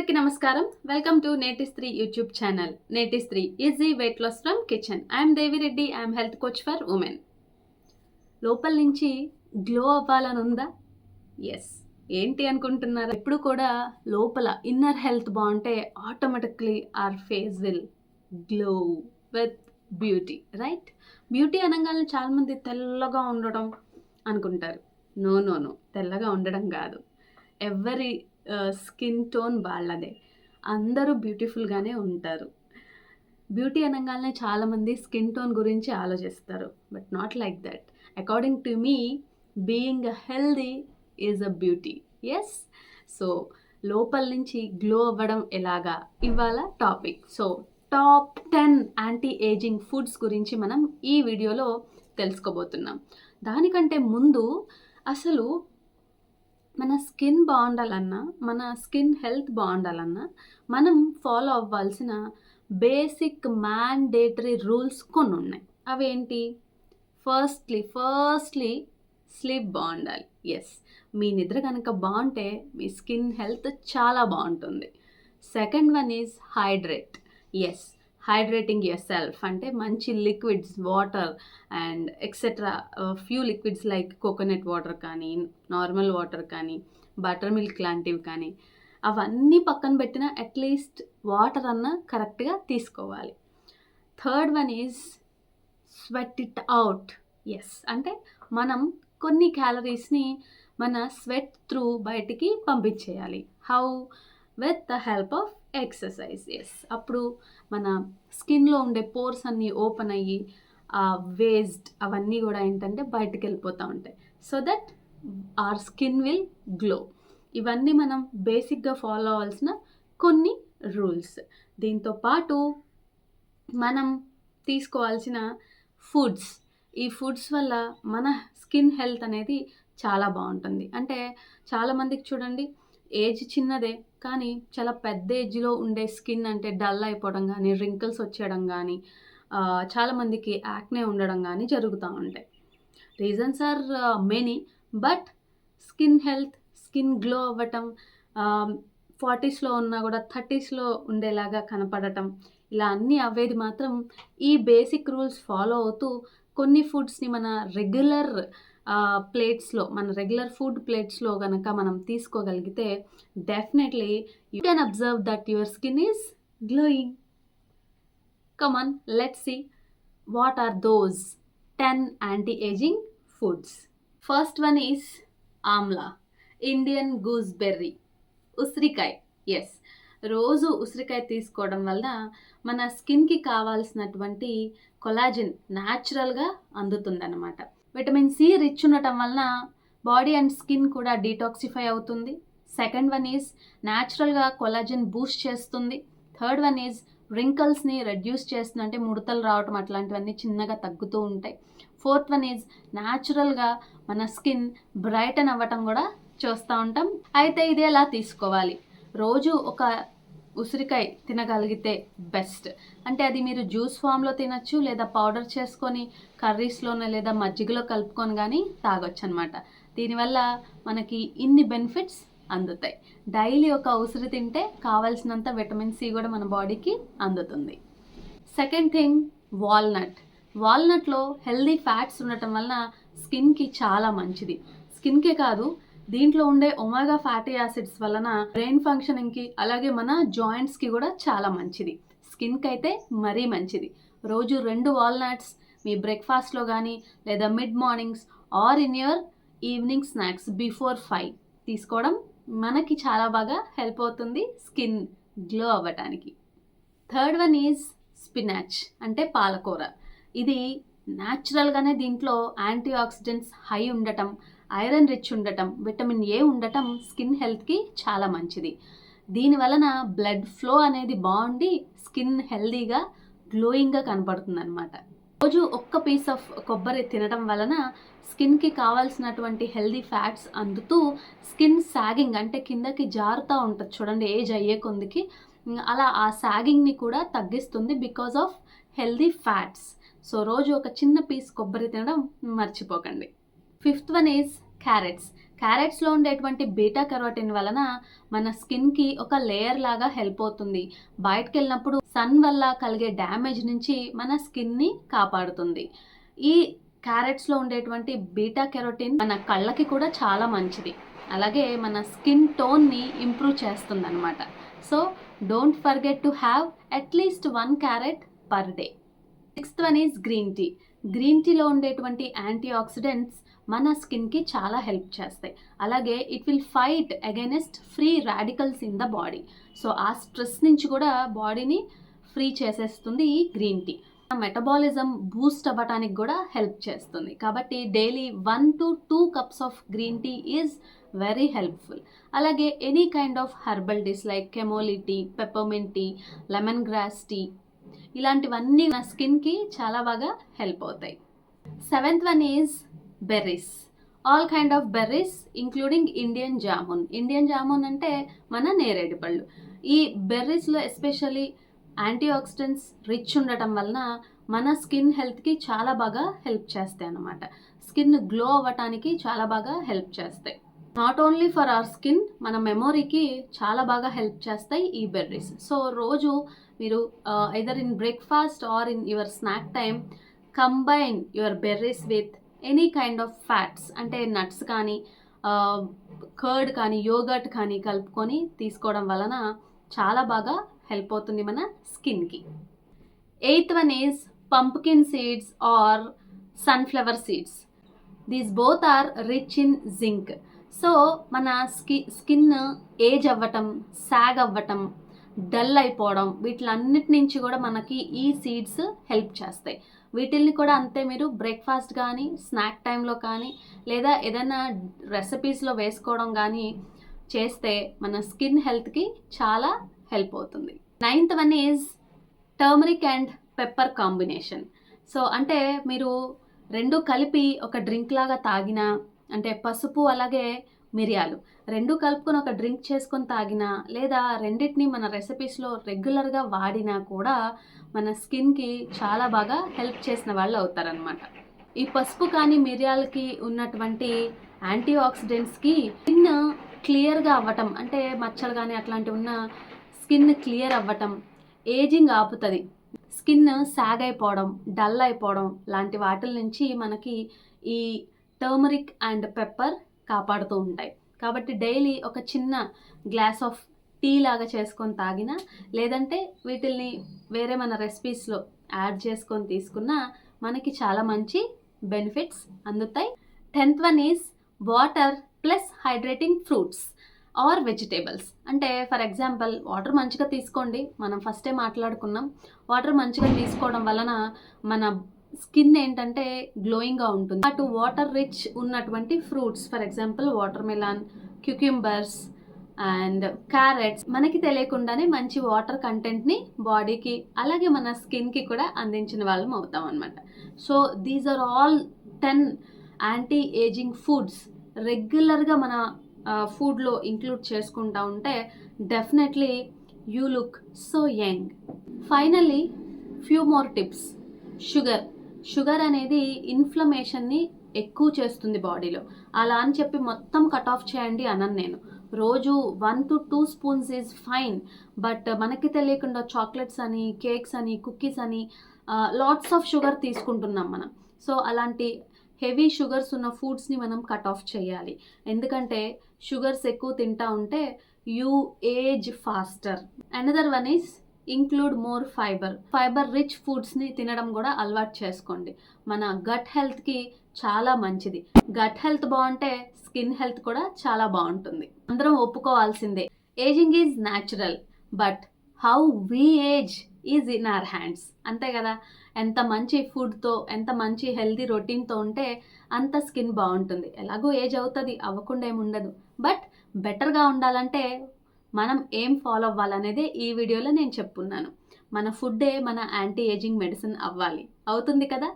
అందరికీ నమస్కారం. Welcome to నేటి స్త్రీ యూట్యూబ్ ఛానల్ నేటి స్త్రీ easy weight loss from kitchen I'm Devireddy I'm health coach for women లోపల నుంచి గ్లో అవ్వాలని ఉందా? ఎస్ ఏంటి అనుకుంటున్నారు? ఎప్పుడు కూడా లోపల ఇన్నర్ హెల్త్ బాగుంటే automatically our face will glow with beauty right beauty అనగానే చాలామంది తెల్లగా ఉండడం అనుకుంటారు. నో నో నో తెల్లగా ఉండడం కాదు. ఎవరి స్కిన్ టోన్ వాళ్ళదే. అందరూ బ్యూటిఫుల్గానే ఉంటారు. బ్యూటీ అనగానే చాలామంది స్కిన్ టోన్ గురించి ఆలోచిస్తారు but not like that. According to me being healthy is a beauty. Yes? So లోపల నుంచి గ్లో అవ్వడం ఎలాగా? ఇవాళ topic. So top ten anti ageing foods గురించి మనం ఈ వీడియోలో తెలుసుకోబోతున్నాం. దానికంటే ముందు అసలు మన స్కిన్ బాగుండాలన్నా మన స్కిన్ హెల్త్ బాగుండాలన్నా మనం ఫాలో అవ్వాల్సిన బేసిక్ మ్యాండేటరీ రూల్స్ కొన్ని ఉన్నాయి అవేంటి? ఫస్ట్లీ ఫస్ట్లీ స్లీప్ బాగుండాలి. ఎస్ మీ నిద్ర కనుక బాగుంటే మీ స్కిన్ హెల్త్ చాలా బాగుంటుంది. Second one is hydrate. Yes hydrating yourself అంటే మంచి liquids water and etcetera few liquids like coconut water కానీ నార్మల్ వాటర్ కానీ బటర్ మిల్క్ లాంటివి కానీ అవన్నీ పక్కన పెట్టిన అట్లీస్ట్ వాటర్ అన్న కరెక్ట్గా తీసుకోవాలి. Third one is sweat it out yes అంటే మనం కొన్ని క్యాలరీస్ని మన స్వెట్ త్రూ బయటికి పంపించేయాలి. How with the help of exercise yes అప్పుడు మన స్కిన్లో ఉండే పోర్స్ అన్నీ ఓపెన్ అయ్యి ఆ వేస్ట్ అవన్నీ కూడా ఏంటంటే బయటకు వెళ్ళిపోతూ ఉంటాయి. So that our skin will glow ఇవన్నీ మనం బేసిక్గా ఫాలో అవ్వాల్సిన కొన్ని రూల్స్ దీంతో పాటు మనం తీసుకోవాల్సిన ఫుడ్స్ ఈ ఫుడ్స్ వల్ల మన స్కిన్ హెల్త్ అనేది చాలా బాగుంటుంది. అంటే చాలామందికి చూడండి ఏజ్ చిన్నదే కానీ చాలా పెద్ద ఏజ్లో ఉండే స్కిన్ అంటే డల్ అయిపోవడం కానీ రింకిల్స్ వచ్చేయడం కానీ చాలామందికి యాక్నే ఉండడం కానీ జరుగుతూ ఉంటాయి reasons are many but skin health skin glow అవ్వటం ఫార్టీస్లో ఉన్నా కూడా థర్టీస్లో ఉండేలాగా కనపడటం ఇలా అన్నీ అవ్వేది మాత్రం ఈ బేసిక్ రూల్స్ ఫాలో అవుతూ కొన్ని ఫుడ్స్ని మన రెగ్యులర్ ప్లేట్స్లో మన రెగ్యులర్ ఫుడ్ ప్లేట్స్లో కనుక మనం తీసుకోగలిగితే definitely you can observe that your skin is glowing come on let see what are those ten anti ageing foods first one is amla Indian gooseberry ఉసిరికాయ yes రోజు ఉసిరికాయ తీసుకోవడం వలన మన స్కిన్కి కావాల్సినటువంటి కొలాజిన్ న్యాచురల్గా అందుతుందన్నమాట. విటమిన్ సి రిచ్ ఉండటం వలన బాడీ అండ్ స్కిన్ కూడా డీటాక్సిఫై అవుతుంది. సెకండ్ వన్ ఈజ్ న్యాచురల్గా కొలాజిన్ బూస్ట్ చేస్తుంది. థర్డ్ వన్ ఈజ్ రింకల్స్ని రెడ్యూస్ చేస్తుంది. అంటే ముడతలు రావటం అట్లాంటివన్నీ చిన్నగా తగ్గుతూ ఉంటాయి. ఫోర్త్ వన్ ఈజ్ న్యాచురల్గా మన స్కిన్ బ్రైటన్ అవ్వటం కూడా చూస్తూ ఉంటాం. అయితే ఇది ఎలా తీసుకోవాలి? రోజు ఒక ఉసిరికాయ తినగలిగితే బెస్ట్. అంటే అది మీరు జ్యూస్ ఫామ్లో తినచ్చు లేదా పౌడర్ చేసుకొని కర్రీస్లోనే లేదా మజ్జిగలో కలుపుకొని కానీ తాగొచ్చు అనమాట దీనివల్ల మనకి ఇన్ని బెనిఫిట్స్ అందుతాయి. డైలీ ఒక ఉసిరి తింటే కావాల్సినంత విటమిన్ సి కూడా మన బాడీకి అందుతుంది. Second thing walnut. వాల్నట్లో healthy fats ఉండటం వలన స్కిన్కి చాలా మంచిది. స్కిన్కే కాదు దీంట్లో ఉండే ఒమేగా ఫ్యాటీ యాసిడ్స్ వలన బ్రెయిన్ ఫంక్షనింగ్కి అలాగే మన జాయింట్స్కి కూడా చాలా మంచిది. స్కిన్కి అయితే మరీ మంచిది. రోజు రెండు వాల్నట్స్ మీ బ్రేక్ఫాస్ట్లో కానీ లేదా mid mornings or in your evening snacks before five తీసుకోవడం మనకి చాలా బాగా హెల్ప్ అవుతుంది స్కిన్ గ్లో అవ్వటానికి. థర్డ్ వన్ ఈజ్ స్పినాచ్ అంటే పాలకూర. ఇది న్యాచురల్గానే దీంట్లో యాంటీ ఆక్సిడెంట్స్ హై ఉండటం ఐరన్ రిచ్ ఉండటం విటమిన్ ఏ ఉండటం స్కిన్ హెల్త్కి చాలా మంచిది. దీని వలన బ్లడ్ ఫ్లో అనేది బాగుండి స్కిన్ హెల్దీగా గ్లోయింగ్గా కనపడుతుంది అనమాట రోజు ఒక్క పీస్ ఆఫ్ కొబ్బరి తినడం వలన స్కిన్కి కావాల్సినటువంటి హెల్దీ ఫ్యాట్స్ అందుతూ స్కిన్ సాగింగ్ అంటే కిందకి జారుతూ ఉంటుంది చూడండి ఏజ్ అయ్యే కొందికి అలా ఆ సాగింగ్ని కూడా తగ్గిస్తుంది because of healthy fats. So రోజు ఒక చిన్న పీస్ కొబ్బరి తినడం మర్చిపోకండి. ఫిఫ్త్ వన్ ఈజ్ క్యారెట్స్ క్యారెట్స్లో ఉండేటువంటి బీటా కెరోటిన్ వలన మన స్కిన్కి ఒక లేయర్ లాగా హెల్ప్ అవుతుంది. బయటకు వెళ్ళినప్పుడు సన్ వల్ల కలిగే డ్యామేజ్ నుంచి మన స్కిన్ని కాపాడుతుంది. ఈ క్యారెట్స్లో ఉండేటువంటి బీటా కెరోటిన్ మన కళ్ళకి కూడా చాలా మంచిది. అలాగే మన స్కిన్ టోన్ని ఇంప్రూవ్ చేస్తుంది అనమాట so don't forget to have at least one carrot per day sixth one is green tea green టీలో ఉండేటువంటి యాంటీ ఆక్సిడెంట్స్ మన స్కిన్కి చాలా హెల్ప్ చేస్తాయి. అలాగే it will fight against free radicals in the body. So ఆ స్ట్రెస్ నుంచి కూడా బాడీని ఫ్రీ చేసేస్తుంది ఈ గ్రీన్ టీ. మెటబాలిజం బూస్ట్ అవ్వటానికి కూడా హెల్ప్ చేస్తుంది. కాబట్టి daily one to two cups of green tea is very helpful. అలాగే any kind of herbal teas like chamomile tea peppermint tea lemongrass tea ఇలాంటివన్నీ నా స్కిన్కి చాలా బాగా హెల్ప్ అవుతాయి. Seventh one is berries all kind of berries including Indian jamun Indian jamun అంటే మన నేరేడు పళ్ళు. ఈ బెర్రీస్లో ఎస్పెషల్లీ యాంటీ ఆక్సిడెంట్స్ రిచ్ ఉండటం వలన మన స్కిన్ హెల్త్కి చాలా బాగా హెల్ప్ చేస్తాయి అన్నమాట. స్కిన్ గ్లో అవ్వటానికి చాలా బాగా హెల్ప్ చేస్తాయి. Not only for our skin మన మెమొరీకి చాలా బాగా హెల్ప్ చేస్తాయి ఈ బెర్రీస్ సో రోజు మీరు either in breakfast or in your snack time combine your berries with any kind of fats అంటే నట్స్ కానీ కర్డ్ కానీ యోగర్ట్ కానీ కలుపుకొని తీసుకోవడం వలన చాలా బాగా హెల్ప్ అవుతుంది మన స్కిన్కి. Eighth one is pumpkin seeds or sunflower seeds these both are rich in zinc so మన స్కి స్కిన్ ఏజ్ అవ్వటం సాగ్ అవ్వటం డల్ అయిపోవడం వీటిలన్నిటి నుంచి కూడా మనకి ఈ సీడ్స్ హెల్ప్ చేస్తాయి. వీటిల్ని కూడా అంతే మీరు బ్రేక్ఫాస్ట్ కానీ స్నాక్ టైంలో కానీ లేదా ఏదైనా రెసిపీస్లో వేసుకోవడం కానీ చేస్తే మన స్కిన్ హెల్త్కి చాలా హెల్ప్ అవుతుంది. Ninth one is turmeric and pepper combination. So అంటే మీరు రెండు కలిపి ఒక డ్రింక్ లాగా తాగినా అంటే పసుపు అలాగే మిరియాలు. రెండు కలుపుకొని ఒక డ్రింక్ చేసుకొని తాగినా లేదా రెండింటిని మన రెసిపీస్లో రెగ్యులర్గా వాడినా కూడా మన స్కిన్కి చాలా బాగా హెల్ప్ చేసిన వాళ్ళు అవుతారనమాట ఈ పసుపు కానీ మిరియాలకి ఉన్నటువంటి యాంటీ ఆక్సిడెంట్స్కి స్కిన్ క్లియర్గా అవ్వటం అంటే మచ్చలు కానీ అట్లాంటివి ఉన్న స్కిన్ క్లియర్ అవ్వటం ఏజింగ్ ఆపుతుంది. స్కిన్ సాగ్ అయిపోవడం డల్ అయిపోవడం లాంటి వాటిల నుంచి మనకి ఈ టర్మరిక్ అండ్ పెప్పర్ కాపాడుతూ ఉంటాయి. కాబట్టి డైలీ ఒక చిన్న గ్లాస్ ఆఫ్ టీ లాగా చేసుకొని తాగినా లేదంటే వీటిల్ని వేరే మన రెసిపీస్లో యాడ్ చేసుకొని తీసుకున్నా మనకి చాలా మంచి బెనిఫిట్స్ అందుతాయి. Tenth one is water plus hydrating fruits or vegetables అంటే ఫర్ ఎగ్జాంపుల్ వాటర్ మంచిగా తీసుకోండి. మనం ఫస్టే మాట్లాడుకున్నాం. వాటర్ మంచిగా తీసుకోవడం వలన మన స్కిన్ ఏంటంటే గ్లోయింగ్గా ఉంటుంది. అటు వాటర్ రిచ్ ఉన్నటువంటి fruits for example watermelon cucumbers and carrots. మనకి తెలియకుండానే మంచి వాటర్ కంటెంట్ని బాడీకి అలాగే మన స్కిన్కి కూడా అందించిన వాళ్ళం అవుతాం అనమాట so these are all ten anti ageing foods. రెగ్యులర్గా మన ఫుడ్లో ఇంక్లూడ్ చేసుకుంటా ఉంటే definitely you look so young. Finally few more tips. Sugar. Sugar అనేది ఇన్ఫ్లమేషన్ని ఎక్కువ చేస్తుంది బాడీలో. అలా అని చెప్పి మొత్తం కట్ ఆఫ్ చేయండి అనను నేను. రోజు one to two spoons is fine but మనకి తెలియకుండా చాక్లెట్స్ అని కేక్స్ అని కుకీస్ అని లాట్స్ ఆఫ్ షుగర్ తీసుకుంటున్నాం మనం. సో అలాంటి హెవీ షుగర్స్ ఉన్న ఫుడ్స్ని మనం కట్ ఆఫ్ చేయాలి. ఎందుకంటే షుగర్స్ ఎక్కువ తింటా ఉంటే you age faster. Another one is include more fibre fibre rich ఫుడ్స్ని తినడం కూడా అలవాటు చేసుకోండి. మన గట్ హెల్త్కి చాలా మంచిది. గట్ హెల్త్ బాగుంటే స్కిన్ హెల్త్ కూడా చాలా బాగుంటుంది. అందరం ఒప్పుకోవాల్సిందే. Ageing is natural but how we age is in our hands అంతే కదా? ఎంత మంచి ఫుడ్తో ఎంత మంచి హెల్దీ రొటీన్తో ఉంటే అంత స్కిన్ బాగుంటుంది. ఎలాగో ఏజ్ అవుతుంది అవ్వకుండా ఏమి ఉండదు. బట్ బెటర్గా ఉండాలంటే మనం ఏం ఫాలో అవ్వాలనేదే ఈ వీడియోలో నేను చెప్పున్నాను. మన ఫుడ్డే మన యాంటీ ఏజింగ్ మెడిసిన్ అవ్వాలి. అవుతుంది కదా?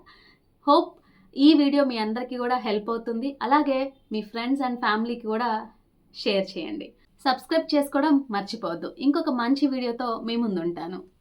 హోప్ ఈ వీడియో మీ అందరికీ కూడా హెల్ప్ అవుతుంది. అలాగే మీ ఫ్రెండ్స్ అండ్ ఫ్యామిలీకి కూడా షేర్ చేయండి. సబ్స్క్రైబ్ చేసుకోవడం మర్చిపోవద్దు. ఇంకొక మంచి వీడియోతో మీ ముందుంటాను.